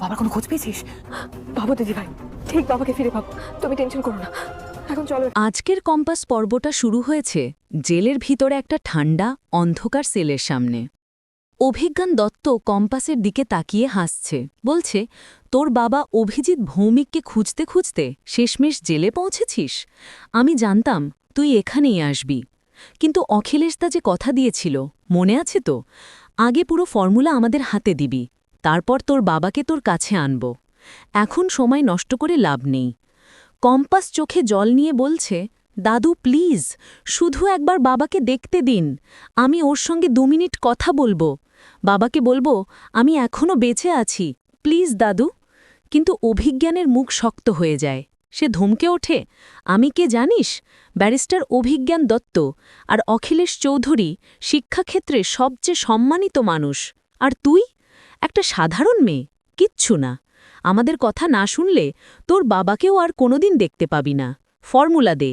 বাবার কোনো খোঁজ পেয়েছিস? ভাবো দিদি ভাই, ঠিক বাবাকে ফিরে পাবো। তুমি টেনশন করো না। এখন চলো। আজকের কম্পাস পর্বটা শুরু হয়েছে জেলের ভিতরে একটা ঠান্ডা, অন্ধকার সেলের সামনে। অভিজ্ঞান দত্ত কম্পাসের দিকে তাকিয়ে হাসছে। বলছে, তোর বাবা অভিজিৎ ভৌমিককে খুঁজতে খুঁজতে শেষমেশ জেলে পৌঁছেছিস? আমি জানতাম তুই এখানেই আসবি। কিন্তু অখিলেশ অখিলেশদা যে কথা দিয়েছিল, মনে আছে তো? আগে পুরো ফর্মুলা আমাদের হাতে দিবি। তারপর তোর বাবাকে তোর কাছে আনব। এখন সময় নষ্ট করে লাভ নেই। কম্পাস চোখে জল নিয়ে বলছে, দাদু, প্লিজ, শুধু একবার বাবাকে দেখতে দিন। আমি ওর সঙ্গে দু মিনিট কথা বলব। বাবাকে বলব, আমি এখনও বেঁচে আছি। প্লিজ, দাদু। কিন্তু অভিজ্ঞানের মুখ শক্ত হয়ে যায়। সে ধমকে ওঠে, আমি কে জানিস? ব্যারিস্টার অভিজ্ঞান দত্ত আর অখিলেশ চৌধুরী শিক্ষাক্ষেত্রে সবচেয়ে সম্মানিত মানুষ। আর তুই? একটা সাধারণ মেয়ে, কিচ্ছু না। আমাদের কথা না শুনলে তোর বাবাকেও আর কোনোদিন দেখতে পাবি না। ফর্মুলা দে।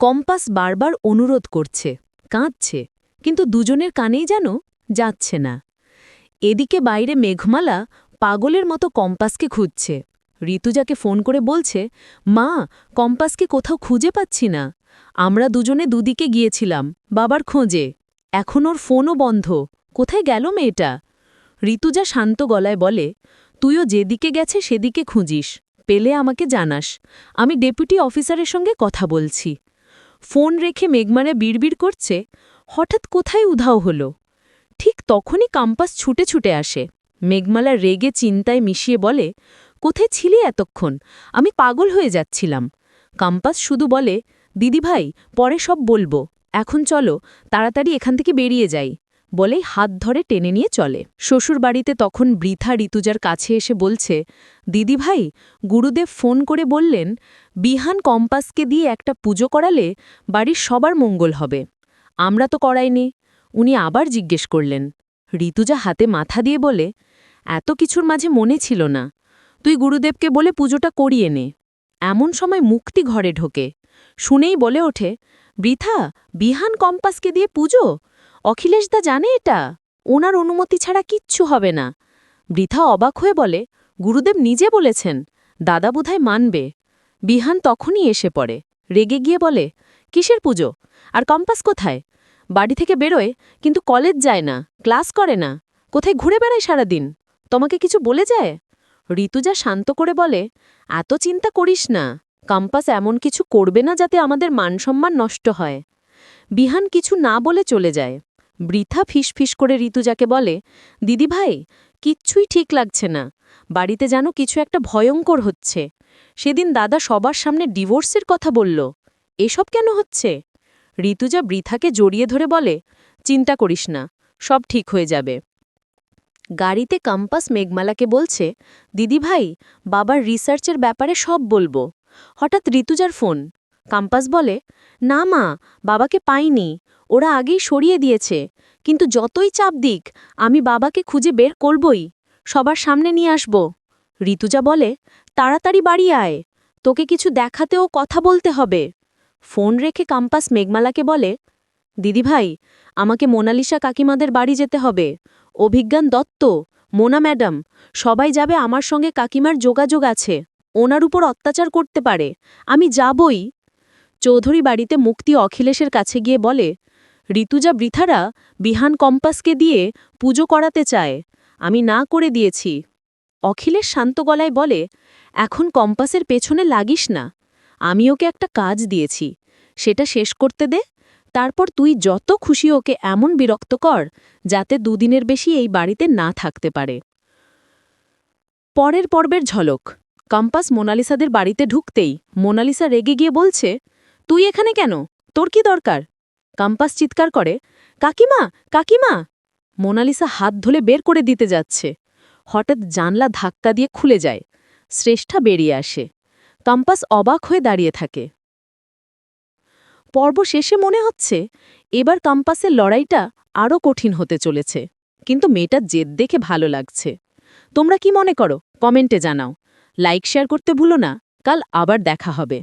কম্পাস বারবার অনুরোধ করছে, কাঁদছে, কিন্তু দুজনের কানেই যেন যাচ্ছে না। এদিকে বাইরে মেঘমালা পাগলের মতো কম্পাসকে খুঁজছে। ঋতুজাকে ফোন করে বলছে, মা, কম্পাসকে কোথাও খুঁজে পাচ্ছি না। আমরা দুজনে দুদিকে গিয়েছিলাম, বাবার খোঁজে। এখন ওর ফোনও বন্ধ। কোথায় গেল মেয়েটা? ঋতুজা শান্ত গলায় বলে, তুইও যেদিকে গেছে সেদিকে খুঁজিস, পেলে আমাকে জানাস। আমি ডেপুটি অফিসারের সঙ্গে কথা বলছি। ফোন রেখে মেঘমারা বিড়বিড় করছে, হঠাৎ কোথায় উধাও হল? ঠিক তখনই কাম্পাস ছুটে ছুটে আসে। মেঘমালা রেগে চিন্তায় মিশিয়ে বলে, কোথায় ছিলি এতক্ষণ? আমি পাগল হয়ে যাচ্ছিলাম। কাম্পাস শুধু বলে, দিদিভাই, পরে সব বলব। এখন চলো, তাড়াতাড়ি এখান থেকে বেরিয়ে যাই। বলেই হাত ধরে টেনে নিয়ে চলে। শ্বশুরবাড়িতে তখন বৃথা ঋতুজার কাছে এসে বলছে দিদিভাই গুরুদেব ফোন করে বললেন, বিহান কম্পাসকে দিয়ে একটা পুজো করালে বাড়ির সবার মঙ্গল হবে। আমরা তো করাইনি। উনি আবার জিজ্ঞেস করলেন। ঋতুজা হাতে মাথা দিয়ে বলে, এত কিছুর মাঝে মনে ছিল না। তুই গুরুদেবকে বলে পুজোটা করিয়ে নে। এমন সময় মুক্তি ঘরে ঢোকে। শুনেই বলে ওঠে, বৃথা, বিহান কম্পাসকে দিয়ে পুজো? অখিলেশদা জানে এটা? ওনার অনুমতি ছাড়া কিচ্ছু হবে না। বৃথা অবাক হয়ে বলে, গুরুদেব নিজে বলেছেন, দাদা বোধহয় মানবে। বিহান তখনই এসে পড়ে। রেগে গিয়ে বলে, কিসের পুজো? আর কম্পাস কোথায়? বাড়ি থেকে বেরোয়, কিন্তু কলেজ যায় না, ক্লাস করে না। কোথায় ঘুরে বেড়ায় সারাদিন? তোমাকে কিছু বলে যায়? ঋতুজা শান্ত করে বলে, এত চিন্তা করিস না। কম্পাস এমন কিছু করবে না যাতে আমাদের মানসম্মান নষ্ট হয়। বিহান কিছু না বলে চলে যায়। বৃথা ফিসফিস করে ঋতুজাকে বলে দিদিভাই কিচ্ছুই ঠিক লাগছে না। বাড়িতে যেন কিছু একটা ভয়ঙ্কর হচ্ছে। সেদিন দাদা সবার সামনে ডিভোর্সের কথা বলল। এসব কেন হচ্ছে? ঋতুজা বৃথাকে জড়িয়ে ধরে বলে, চিন্তা করিস না, সব ঠিক হয়ে যাবে। গাড়িতে কম্পাস মেঘমালাকে বলছে দিদিভাই বাবার রিসার্চের ব্যাপারে সব বলব। হঠাৎ ঋতুজার ফোন কাম্পাস বলে, না মা, বাবাকে পাইনি। ওরা আগেই সরিয়ে দিয়েছে। কিন্তু যতই চাপ দিক, আমি বাবাকে খুঁজে বের করবই। সবার সামনে নিয়ে আসব। ঋতুজা বলে, তাড়াতাড়ি বাড়ি আয়। তোকে কিছু দেখাতেও কথা বলতে হবে। ফোন রেখে কাম্পাস মেঘমালাকে বলে দিদিভাই আমাকে মোনালিসা কাকিমাদের বাড়ি যেতে হবে। অভিজ্ঞান দত্ত, মোনা ম্যাডাম, সবাই যাবে আমার সঙ্গে কাকিমার যোগাযোগ আছে। ওনার উপর অত্যাচার করতে পারে। আমি যাবই। চৌধুরী বাড়িতে মুক্তি অখিলেশের কাছে গিয়ে বলে, ঋতুজা বৃথারা বিহান কম্পাসকে দিয়ে পুজো করাতে চায়, আমি না করে দিয়েছি। অখিলেশ শান্ত গলায় বলে, এখন কম্পাসের পেছনে লাগিস না, আমি ওকে একটা কাজ দিয়েছি, সেটা শেষ করতে দে, তারপর তুই যত খুশি ওকে এমন বিরক্ত কর, যাতে দুদিনের বেশি এই বাড়িতে না থাকতে পারে। পরের পর্বের ঝলক, কম্পাস মোনালিসাদের বাড়িতে ঢুকতেই মোনালিসা রেগে গিয়ে বলছে তুই এখানে কেন? তোর কি দরকার? কম্পাস চিৎকার করে, কাকিমা কাকিমা! মোনালিসা হাত ধরে বের করে দিতে যাচ্ছে। হঠাৎ জানলা ধাক্কা দিয়ে খুলে যায়। শ্রেষ্ঠা বেরিয়ে আসে। কম্পাস অবাক হয়ে দাঁড়িয়ে থাকে। পর্ব শেষে মনে হচ্ছে, এবার কম্পাসের লড়াইটা আরও কঠিন হতে চলেছে। কিন্তু মেয়েটার জেদ দেখে ভালো লাগছে। তোমরা কি মনে করো? কমেন্টে জানাও। লাইক, শেয়ার করতে ভুলো না। কাল আবার দেখা হবে।